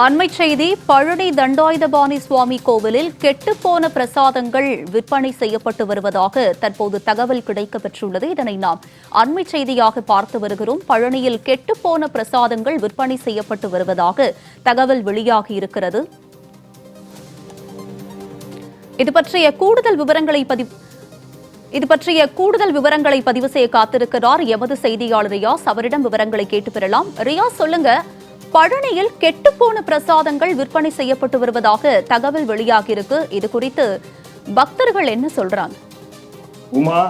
அண்மை செய்தி பழனி தண்டாயுதபாணி சுவாமி கோவிலில் கெட்டுப்போன பிரசாதங்கள் விற்பனை செய்யப்பட்டு வருவதாக தற்போது தகவல் கிடைக்கப்பெற்றுள்ளது. இதனை நாம் அண்மை செய்தியாக பார்த்து வருகிறோம். பழனியில் கெட்டுப்போன பிரசாதங்கள் விற்பனை செய்யப்பட்டு வருவதாக தகவல் வெளியாகி இருக்கிறது. இது பற்றிய கூடுதல் விவரங்களை பதிவு இது பற்றிய கூடுதல் விவரங்களை பதிவு செய்ய காத்திருக்கிறார் எமது செய்தியாளர் ரியாஸ். அவரிடம் விவரங்களை கேட்டு பெறலாம். ரியாஸ் சொல்லுங்க. பழனியில் கெட்டுப்போன பிரசாதங்கள் விற்பனை செய்யப்பட்டு வருவதாக தகவல் வெளியாகியிருக்கு. இது குறித்து பக்தர்கள் என்ன சொல்றாங்க? உமா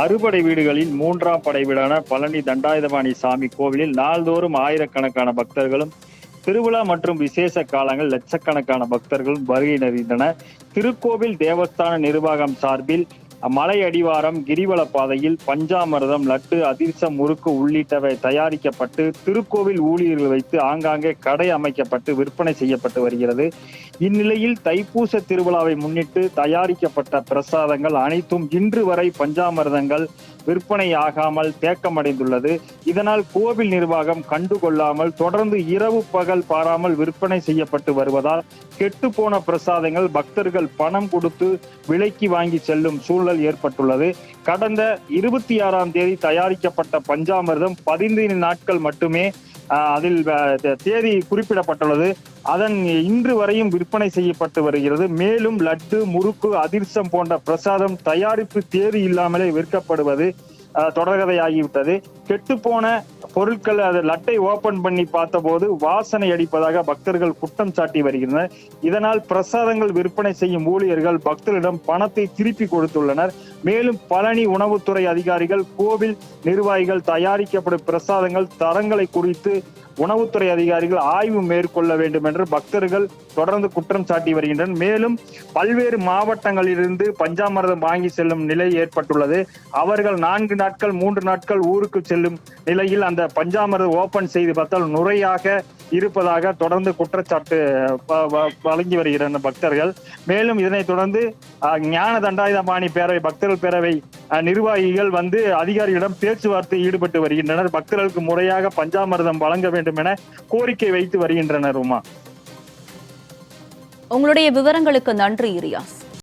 அறுபடை வீடுகளில் மூன்றாம் படை வீடான பழனி தண்டாயுதபாணி சாமி கோவிலில் நாள்தோறும் ஆயிரக்கணக்கான பக்தர்களும் திருவிழா மற்றும் விசேஷ காலங்கள் லட்சக்கணக்கான பக்தர்களும் வருகை நிறைந்தனர். திருக்கோவில் தேவஸ்தான நிர்வாகம் சார்பில் மலை அடிவாரம் கிரிவல பாதையில் பஞ்சாமிரதம் லட்டு அதிர்சம் முறுக்கு உள்ளிட்டவை தயாரிக்கப்பட்டு திருக்கோவில் ஊழியர்கள் வைத்து ஆங்காங்கே கடை அமைக்கப்பட்டு விற்பனை செய்யப்பட்டு வருகிறது. இந்நிலையில் தைப்பூச திருவிழாவை முன்னிட்டு தயாரிக்கப்பட்ட பிரசாதங்கள் அனைத்தும் இன்று வரை பஞ்சாமிரதங்கள் விற்பனை ஆகாமல் தேக்கமடைந்துள்ளது. இதனால் கோவில் நிர்வாகம் கண்டுகொள்ளாமல் தொடர்ந்து இரவு பகல் பாராமல் விற்பனை செய்யப்பட்டு வருவதால் கெட்டுப்போன பிரசாதங்கள் பக்தர்கள் பணம் கொடுத்து விலைக்கு வாங்கி செல்லும் சூழல் ஏற்பட்டுள்ளது. கடந்த இருபத்தி ஆறாம் தேதி தயாரிக்கப்பட்ட பஞ்சாமிர்தம் பதினைந்து நாட்கள் மட்டுமே அதில் தேதி குறிப்பிடப்பட்டுள்ளது. அதன் இன்று வரையும் விற்பனை செய்யப்பட்டு வருகிறது. மேலும் லட்டு முறுக்கு அதிர்சம் போன்ற பிரசாதம் தயாரிப்பு தேதி இல்லாமலே விற்கப்படுவது. தொடர்கதை ஆகிவிட்டது கெட்டுப்போன பொருட்கள் அது லட்டை ஓபன் பண்ணி பார்த்தபோது வாசனை அடிப்பதாக பக்தர்கள் குற்றம் சாட்டி வருகின்றனர். இதனால் பிரசாதங்கள் விற்பனை செய்யும் ஊழியர்கள் பக்தர்களிடம் பணத்தை திருப்பி கொடுத்துள்ளனர். மேலும் பழனி உணவுத்துறை அதிகாரிகள் கோவில் நிர்வாகிகள் தயாரிக்கப்படும் பிரசாதங்கள் தரங்களை குறித்து உணவுத்துறை அதிகாரிகள் ஆய்வு மேற்கொள்ள வேண்டும் என்று பக்தர்கள் தொடர்ந்து குற்றம் சாட்டி வருகின்றனர். மேலும் பல்வேறு மாவட்டங்களிலிருந்து பஞ்சாமிரதம் வாங்கி செல்லும் நிலை ஏற்பட்டுள்ளது. அவர்கள் நான்கு நாட்கள் மூன்று நாட்கள் ஊருக்கு செல்லும் நிலையில் அந்த பஞ்சாமிர்தம் ஓபன் செய்து பார்த்தால் நுரையாக இருப்பதாக தொடர்ந்து குற்றச்சாட்டு வழங்கி வருகிற பக்தர்கள். மேலும் இதனைத் தொடர்ந்து ஞான தண்டாயுதபாணி பேரவை பக்தர்கள் பேரவை நிர்வாகிகள் வந்து அதிகாரிகளிடம் பேச்சுவார்த்தை ஈடுபட்டு வருகின்றனர். பக்தர்களுக்கு முறையாக பஞ்சாமிர்தம் வழங்க வேண்டும் என கோரிக்கை வைத்து வருகின்றனர் உமா. உங்களுடைய விவரங்களுக்கு நன்றி இரியாஸ்.